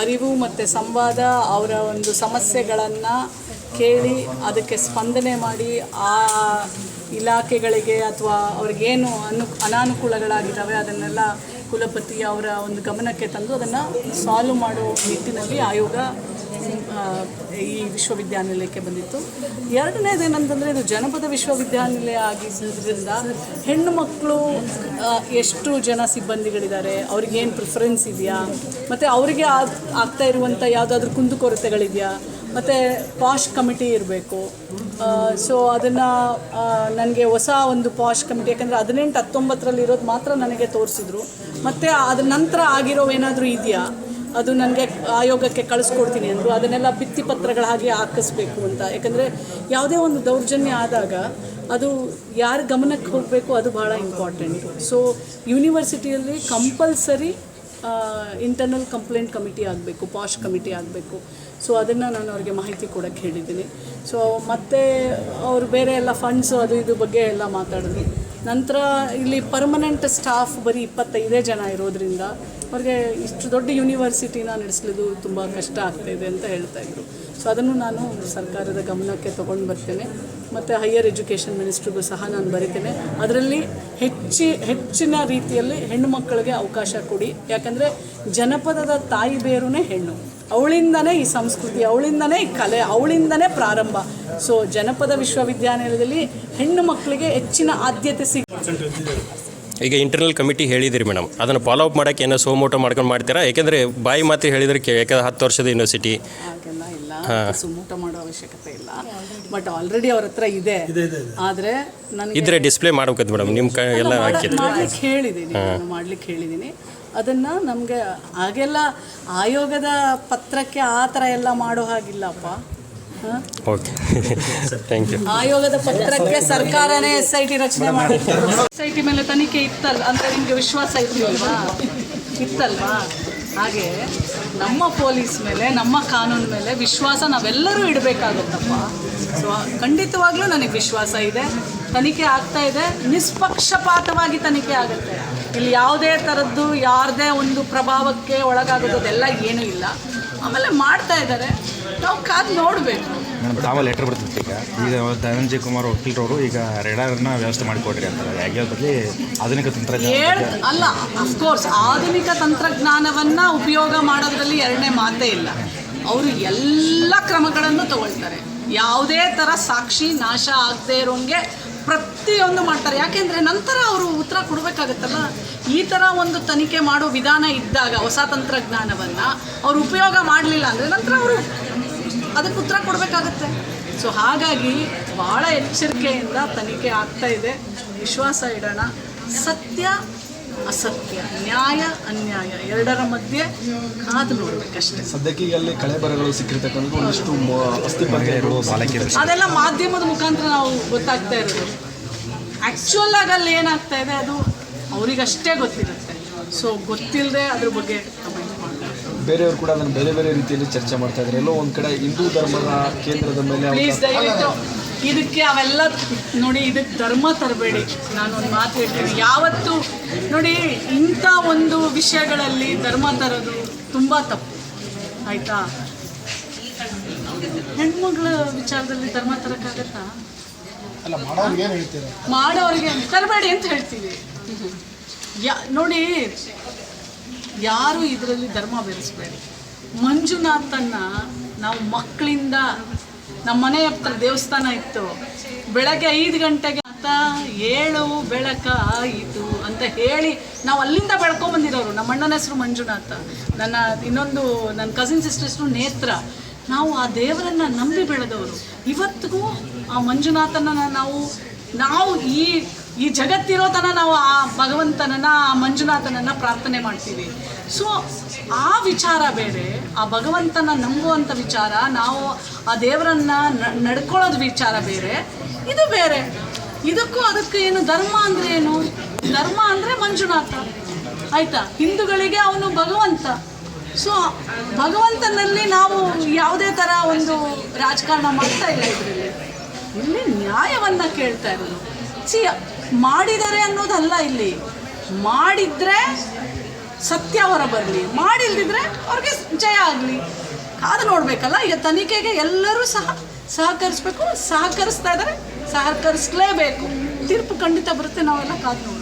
ಅರಿವು ಮತ್ತು ಸಂವಾದ ಅವರ ಒಂದು ಸಮಸ್ಯೆಗಳನ್ನು ಕೇಳಿ ಅದಕ್ಕೆ ಸ್ಪಂದನೆ ಮಾಡಿ ಆ ಇಲಾಖೆಗಳಿಗೆ ಅಥವಾ ಅವ್ರಿಗೇನು ಅನು, ಅನಾನುಕೂಲಗಳಾಗಿದ್ದಾವೆ ಅದನ್ನೆಲ್ಲ ಕುಲಪತಿ ಅವರ ಒಂದು ಗಮನಕ್ಕೆ ತಂದು ಅದನ್ನು ಸಾಲ್ವ್ ಮಾಡೋ ನಿಟ್ಟಿನಲ್ಲಿ ಆಯೋಗ ಈ ವಿಶ್ವವಿದ್ಯಾನಿಲಯಕ್ಕೆ ಬಂದಿತ್ತು. ಎರಡನೇದು ಏನಂತಂದರೆ, ಇದು ಜನಪದ ವಿಶ್ವವಿದ್ಯಾನಿಲಯ ಆಗಿದ್ದರಿಂದ ಹೆಣ್ಣು ಮಕ್ಕಳು ಎಷ್ಟು ಜನ ಸಿಬ್ಬಂದಿಗಳಿದ್ದಾರೆ, ಅವ್ರಿಗೇನು ಪ್ರಿಫರೆನ್ಸ್ ಇದೆಯಾ? ಮತ್ತು ಅವರಿಗೆ ಆಗ್ ಆಗ್ತಾ ಇರುವಂಥ ಯಾವುದಾದ್ರೂ ಕುಂದುಕೊರತೆಗಳಿದೆಯಾ ಮತ್ತು ಪಾಶ್ ಕಮಿಟಿ ಇರಬೇಕು. ಸೊ ಅದನ್ನು ನನಗೆ ಹೊಸ ಒಂದು ಪಾಶ್ ಕಮಿಟಿ, ಯಾಕಂದರೆ ಹದಿನೆಂಟು ಹತ್ತೊಂಬತ್ತರಲ್ಲಿ ಇರೋದು ಮಾತ್ರ ನನಗೆ ತೋರಿಸಿದ್ರು. ಮತ್ತು ಅದ್ರ ನಂತರ ಆಗಿರೋ ಏನಾದರೂ ಇದೆಯಾ? ಅದು ನನಗೆ ಆಯೋಗಕ್ಕೆ ಕಳಿಸ್ಕೊಡ್ತೀನಿ ಅಂದರು. ಅದನ್ನೆಲ್ಲ ಭಿತ್ತಿಪತ್ರಗಳ ಹಾಗೆ ಹಾಕಿಸ್ಬೇಕು ಅಂತ. ಯಾಕಂದರೆ ಯಾವುದೇ ಒಂದು ದೌರ್ಜನ್ಯ ಆದಾಗ ಅದು ಯಾರ ಗಮನಕ್ಕೆ ಹೋಗಬೇಕು ಅದು ಭಾಳ ಇಂಪಾರ್ಟೆಂಟು ಸೊ ಯೂನಿವರ್ಸಿಟಿಯಲ್ಲಿ ಕಂಪಲ್ಸರಿ ಇಂಟರ್ನಲ್ ಕಂಪ್ಲೇಂಟ್ ಕಮಿಟಿ ಆಗಬೇಕು ಪಾಶ್ ಕಮಿಟಿ ಆಗಬೇಕು. ಸೊ ಅದನ್ನು ನಾನು ಅವ್ರಿಗೆ ಮಾಹಿತಿ ಕೊಡೋಕ್ಕೆ ಹೇಳಿದ್ದೀನಿ ಸೊ ಮತ್ತೆ ಅವರು ಬೇರೆ ಎಲ್ಲ ಫಂಡ್ಸು ಅದು ಇದು ಬಗ್ಗೆ ಎಲ್ಲ ಮಾತಾಡಿದ್ವಿ ನಂತರ ಇಲ್ಲಿ ಪರ್ಮನೆಂಟ್ ಸ್ಟಾಫ್ ಬರೀ ಇಪ್ಪತ್ತೈದೇ ಜನ ಇರೋದ್ರಿಂದ ಅವ್ರಿಗೆ ಇಷ್ಟು ದೊಡ್ಡ ಯೂನಿವರ್ಸಿಟಿನ ನಡೆಸಲಿದ್ದು ತುಂಬ ಕಷ್ಟ ಆಗ್ತಾಯಿದೆ ಅಂತ ಹೇಳ್ತಾ ಇದ್ರು. ಸೊ ಅದನ್ನು ನಾನು ಸರ್ಕಾರದ ಗಮನಕ್ಕೆ ತೊಗೊಂಡು ಬರ್ತೇನೆ. ಮತ್ತು ಹೈಯರ್ ಎಜುಕೇಷನ್ ಮಿನಿಸ್ಟ್ರಿಗೂ ಸಹ ನಾನು ಬರಿತೇನೆ. ಅದರಲ್ಲಿ ಹೆಚ್ಚಿ, ಹೆಚ್ಚಿನ ರೀತಿಯಲ್ಲಿ ಹೆಣ್ಣು ಮಕ್ಕಳಿಗೆ ಅವಕಾಶ ಕೊಡಿ. ಯಾಕಂದರೆ ಜನಪದದ ತಾಯಿ ಬೇರುನೇ ಹೆಣ್ಣು. ಅವಳಿಂದನೇ ಈ ಸಂಸ್ಕೃತಿ, ಅವಳಿಂದನೇ ಈ ಕಲೆ, ಅವಳಿಂದನೇ ಪ್ರಾರಂಭ. ಸೊ ಜನಪದ ವಿಶ್ವವಿದ್ಯಾನಿಲಯದಲ್ಲಿ ಹೆಣ್ಣು ಮಕ್ಕಳಿಗೆ ಹೆಚ್ಚಿನ ಆದ್ಯತೆ ಸಿಗ ಈಗ ಇಂಟರ್ನಲ್ ಕಮಿಟಿ ಹೇಳಿದಿರಿ ಮೇಡಮ್ ಅದನ್ನು ಫಾಲೋ ಅಪ್ ಮಾಡೋಕ್ಕೆ ಏನೋ ಸೋಮೋಟೋ ಮಾಡ್ಕೊಂಡು ಮಾಡ್ತೀರಾ? ಯಾಕೆಂದರೆ ಬಾಯಿ ಮಾತು ಹೇಳಿದ್ರೆ ಕೇ ಯಾಕಂದ್ರೆ ಹತ್ತು ವರ್ಷದ ಯೂನಿವರ್ಸಿಟಿ ಹಾಗೆಲ್ಲ ಇಲ್ಲ. ಸುಮೂಟ ಮಾಡೋ ಅವಶ್ಯಕತೆ ಇಲ್ಲ. ಬಟ್ ಆಲ್ರೆಡಿ ಅವ್ರ ಹತ್ರ ಇದೆ. ಆದರೆ ನನಗೆ ಇದ್ರೆ ಡಿಸ್ಪ್ಲೇ ಮಾಡ್ಬೇಕಂತ ಮೇಡಮ್ ನಿಮ್ಮ ಕ ಎಲ್ಲ ಹಾಕಿದ್ರೆ ಮಾಡ್ಲಿಕ್ಕೆ ಹೇಳಿದ್ದೀನಿ ನಾನು ಮಾಡ್ಲಿಕ್ಕೆ ಹೇಳಿದ್ದೀನಿ ಅದನ್ನು ನಮಗೆ ಹಾಗೆಲ್ಲ ಆಯೋಗದ ಪತ್ರಕ್ಕೆ ಆ ಥರ ಎಲ್ಲ ಮಾಡೋ ಹಾಗಿಲ್ಲಪ್ಪ. ಓಕೆ ಥ್ಯಾಂಕ್ ಯು ಆಯೋಗದ ಪತ್ರಕ್ಕೆ ಸರ್ಕಾರನೇ ಎಸ್ ಐ ಟಿ ರಚನೆ ಮಾಡುತ್ತೆ ಎಸ್ ಐ ಟಿ ಮೇಲೆ ತನಿಖೆ ಇತ್ತಲ್ಲ ಅಂತ ನಿಮಗೆ ವಿಶ್ವಾಸ ಇರ್ಲಿಲ್ವಾ? ಇತ್ತಲ್ವಾ? ಹಾಗೆ ನಮ್ಮ ಪೊಲೀಸ್ ಮೇಲೆ ನಮ್ಮ ಕಾನೂನು ಮೇಲೆ ವಿಶ್ವಾಸ ನಾವೆಲ್ಲರೂ ಇಡಬೇಕಾಗುತ್ತಪ್ಪ. ಸೊ ಖಂಡಿತವಾಗ್ಲೂ ನನಗೆ ವಿಶ್ವಾಸ ಇದೆ. ತನಿಖೆ ಆಗ್ತಾ ಇದೆ. ನಿಷ್ಪಕ್ಷಪಾತವಾಗಿ ತನಿಖೆ ಆಗುತ್ತೆ. ಇಲ್ಲಿ ಯಾವುದೇ ಥರದ್ದು ಯಾರದೇ ಒಂದು ಪ್ರಭಾವಕ್ಕೆ ಒಳಗಾಗೋದೆಲ್ಲ ಏನೂ ಇಲ್ಲ. ಆಮೇಲೆ ಮಾಡ್ತಾ ಇದ್ದಾರೆ. ನಾವು ಕಾದು ನೋಡಬೇಕು. ಮೇಡಮ್ ತಾವ ಲೆಟರ್ ಬರ್ತಿತ್ತು ಈಗ? ಈಗ ಧನಂಜಯ ಕುಮಾರ್ ವಕೀಲರವರು ಈಗ ರೆಡಾರ್ನ ವ್ಯವಸ್ಥೆ ಮಾಡಿಕೊಡ್ರಿ ಅಂತಾರೆ. ಯಾಕೆ ಬದಲಿ ಆಧುನಿಕ ತಂತ್ರಜ್ಞಾನ ಹೇಳ್ ಅಲ್ಲ ಅಫ್ಕೋರ್ಸ್ ಆಧುನಿಕ ತಂತ್ರಜ್ಞಾನವನ್ನು ಉಪಯೋಗ ಮಾಡೋದ್ರಲ್ಲಿ ಎರಡನೇ ಮಾತೇ ಇಲ್ಲ. ಅವರು ಎಲ್ಲ ಕ್ರಮಗಳನ್ನು ತಗೊಳ್ತಾರೆ. ಯಾವುದೇ ಥರ ಸಾಕ್ಷಿ ನಾಶ ಆಗದೆ ಇರೋಂಗೆ ಪ್ರತಿಯೊಂದು ಮಾಡ್ತಾರೆ. ಯಾಕೆಂದರೆ ನಂತರ ಅವರು ಉತ್ತರ ಕೊಡಬೇಕಾಗತ್ತಲ್ಲ? ಈ ಥರ ಒಂದು ತನಿಖೆ ಮಾಡೋ ವಿಧಾನ ಇದ್ದಾಗ, ಹೊಸ ತಂತ್ರಜ್ಞಾನವನ್ನು ಅವರು ಉಪಯೋಗ ಮಾಡಲಿಲ್ಲ ಅಂದರೆ ನಂತರ ಅವರು ಅದಕ್ಕೆ ಉತ್ತರ ಕೊಡಬೇಕಾಗತ್ತೆ. ಸೊ ಹಾಗಾಗಿ ಭಾಳ ಎಚ್ಚರಿಕೆಯಿಂದ ತನಿಖೆ ಆಗ್ತಾ ಇದೆ. ವಿಶ್ವಾಸ ಇಡೋಣ. ಸತ್ಯ ಅಸತ್ಯ ನ್ಯಾಯ ಅನ್ಯಾಯ ಎರಡರ ಮಧ್ಯೆ ಕಾದು ನೋಡಬೇಕಷ್ಟೇ ಸದ್ಯಕ್ಕೆ ಅಲ್ಲಿ ಕಳೆ ಬರಗಳು ಸಿಕ್ಕಿರ್ತಕ್ಕಂಥ ಒಂದಿಷ್ಟು ಅದೆಲ್ಲ ಮಾಧ್ಯಮದ ಮುಖಾಂತರ ನಾವು ಗೊತ್ತಾಗ್ತಾ ಇರೋದು. ಆ್ಯಕ್ಚುಯಲ್ ಆಗಿ ಅಲ್ಲಿ ಏನಾಗ್ತಾ ಇದೆ ಅದು ಅವರಿಗಷ್ಟೇ ಗೊತ್ತಿರುತ್ತೆ. ಸೊ ಗೊತ್ತಿಲ್ಲದೆ ಅದ್ರ ಬಗ್ಗೆ ಕಮೆಂಟ್ ಮಾಡಬೇಕು ಬೇರೆಯವರು ಕೂಡ ಅದನ್ನು ಬೇರೆ ಬೇರೆ ರೀತಿಯಲ್ಲಿ ಚರ್ಚೆ ಮಾಡ್ತಾ ಇದ್ದಾರೆ ಎಲ್ಲೋ ಒಂದು ಕಡೆ ಹಿಂದೂ ಧರ್ಮದ ಕೇಂದ್ರದ ಮೇಲೆ ಇದಕ್ಕೆ ಅವೆಲ್ಲ ನೋಡಿ ಇದಕ್ಕೆ ಧರ್ಮ ತರಬೇಡಿ. ನಾನು ಒಂದು ಮಾತು ಹೇಳ್ತೀನಿ. ಯಾವತ್ತು ನೋಡಿ ಇಂಥ ಒಂದು ವಿಷಯಗಳಲ್ಲಿ ಧರ್ಮ ತರೋದು ತುಂಬ ತಪ್ಪು. ಆಯಿತಾ? ಹೆಣ್ಮಗಳ ವಿಚಾರದಲ್ಲಿ ಧರ್ಮ ತರೋಕ್ಕಾಗತ್ತಾ? ಮಾಡೋರಿಗೆ ತರಬೇಡಿ ಅಂತ ಹೇಳ್ತೀವಿ ಯಾ ನೋಡಿ ಯಾರು ಇದರಲ್ಲಿ ಧರ್ಮ ಬೆರೆಸ್ಬೇಡಿ? ಮಂಜುನಾಥನ್ನ ನಾವು ಮಕ್ಕಳಿಂದ ನಮ್ಮ ಮನೆ ಹತ್ರ ದೇವಸ್ಥಾನ ಇತ್ತು. ಬೆಳಗ್ಗೆ ಐದು ಗಂಟೆಗೆ ಅಂತ ಏಳು ಬೆಳಕ ಆಯಿತು ಅಂತ ಹೇಳಿ ನಾವು ಅಲ್ಲಿಂದ ಬೆಳ್ಕೊಂಬಂದಿರೋರು ನಮ್ಮ ಅಣ್ಣನ ಹೆಸರು ಮಂಜುನಾಥ. ನನ್ನ ಇನ್ನೊಂದು ನನ್ನ ಕಸಿನ್ ಸಿಸ್ಟರ್ ಹೆಸರು ನೇತ್ರ. ನಾವು ಆ ದೇವರನ್ನು ನಂಬಿ ಬೆಳೆದವರು. ಇವತ್ತಿಗೂ ಆ ಮಂಜುನಾಥನ ನಾವು ನಾವು ಈ ಈ ಜಗತ್ತಿರೋ ತನ ನಾವು ಆ ಭಗವಂತನನ್ನ, ಆ ಮಂಜುನಾಥನನ್ನ ಪ್ರಾರ್ಥನೆ ಮಾಡ್ತೀವಿ. ಸೊ ಆ ವಿಚಾರ ಬೇರೆ, ಆ ಭಗವಂತನ ನಂಬುವಂಥ ವಿಚಾರ, ನಾವು ಆ ದೇವರನ್ನ ನಡ್ಕೊಳ್ಳೋದು ವಿಚಾರ ಬೇರೆ, ಇದು ಬೇರೆ. ಇದಕ್ಕೂ ಅದಕ್ಕೆ ಏನು ಧರ್ಮ ಅಂದರೆ ಏನು? ಧರ್ಮ ಅಂದರೆ ಮಂಜುನಾಥ. ಆಯ್ತಾ? ಹಿಂದೂಗಳಿಗೆ ಅವನು ಭಗವಂತ. ಸೊ ಭಗವಂತನಲ್ಲಿ ನಾವು ಯಾವುದೇ ಥರ ಒಂದು ರಾಜಕಾರಣ ಮಾಡ್ತಾ ಇಲ್ಲ ಇದರಲ್ಲಿ. ಇಲ್ಲಿ ನ್ಯಾಯವನ್ನು ಕೇಳ್ತಾ ಇರೋದು? ಸಿ ಮಾಡಿದ್ದಾರೆ ಅನ್ನೋದಲ್ಲ ಇಲ್ಲಿ. ಮಾಡಿದ್ರೆ ಸತ್ಯ ಹೊರ ಬರಲಿ ಮಾಡಿಲ್ದಿದ್ರೆ ಅವ್ರಿಗೆ ಜಯ ಆಗಲಿ. ಅದು ನೋಡಬೇಕಲ್ಲ, ಈಗ ತನಿಖೆಗೆ ಎಲ್ಲರೂ ಸಹ ಸಹಕರಿಸ್ಬೇಕು, ಸಹಕರಿಸ್ತಾ ಇದ್ದಾರೆ, ಸಹಕರಿಸಲೇಬೇಕು. ತೀರ್ಪು ಖಂಡಿತ ಬರುತ್ತೆ, ನಾವೆಲ್ಲ ಕಾದು